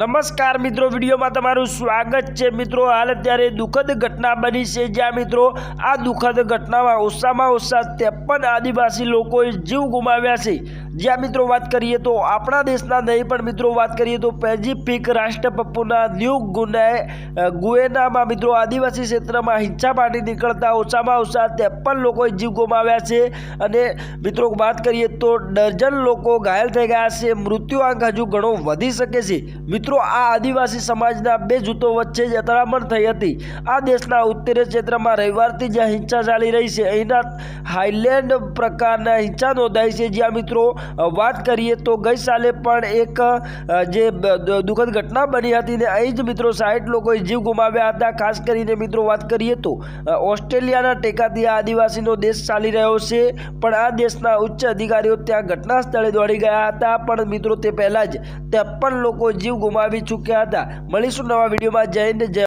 નમસ્કાર મિત્રો, વિડીયોમાં તમારું સ્વાગત છે. મિત્રો, હાલ અત્યારે દુઃખદ ઘટના બની છે. જ્યાં મિત્રો, આ દુઃખદ ઘટનામાં ઓછામાં ઓછા ત્રેપન આદિવાસી લોકોએ જીવ ગુમાવ્યા છે. જ્યાં મિત્રો વાત કરીએ તો આપણા દેશના નહીં, પણ મિત્રો વાત કરીએ તો પેસિફિક રાષ્ટ્રપપુના ન્યૂ ગુનાએ ગુએનામાં મિત્રો આદિવાસી ક્ષેત્રમાં હિંસા પાટી નીકળતા ઓછામાં ઓછા ત્રેપન લોકોએ જીવ ગુમાવ્યા છે. અને મિત્રો વાત કરીએ તો ડઝન લોકો ઘાયલ થઈ ગયા છે. મૃત્યુઆંક હજુ ઘણો વધી શકે છે. મિત્રો, આ આદિવાસી સમાજના બે જૂથો વચ્ચે જ અથડામણ થઈ હતી. આ દેશના ઉત્તરીય ક્ષેત્રમાં રવિવારથી જ્યાં હિંસા ચાલી રહી છે. અહીંના હાઇલેન્ડ પ્રકારના હિંસા નોંધાઈ છે. જ્યાં મિત્રો વાત કરીએ તો ગઈ સાલે પણ એક જે દુઃખદ ઘટના બની હતી ને અહીં જ મિત્રો સાઠ લોકોએ જીવ ગુમાવ્યા હતા. ખાસ કરીને મિત્રો વાત કરીએ તો ઓસ્ટ્રેલિયાના ટેકાથી આ આદિવાસીનો દેશ ચાલી રહ્યો છે. પણ આ દેશના ઉચ્ચ અધિકારીઓ ત્યાં ઘટના સ્થળે દોડી ગયા હતા. પણ મિત્રો તે પહેલાં જ ત્રેપન લોકો જીવ ગુમાવી ચૂક્યા હતા. મળીશું નવા વિડીયોમાં. જય હિન્દ, જય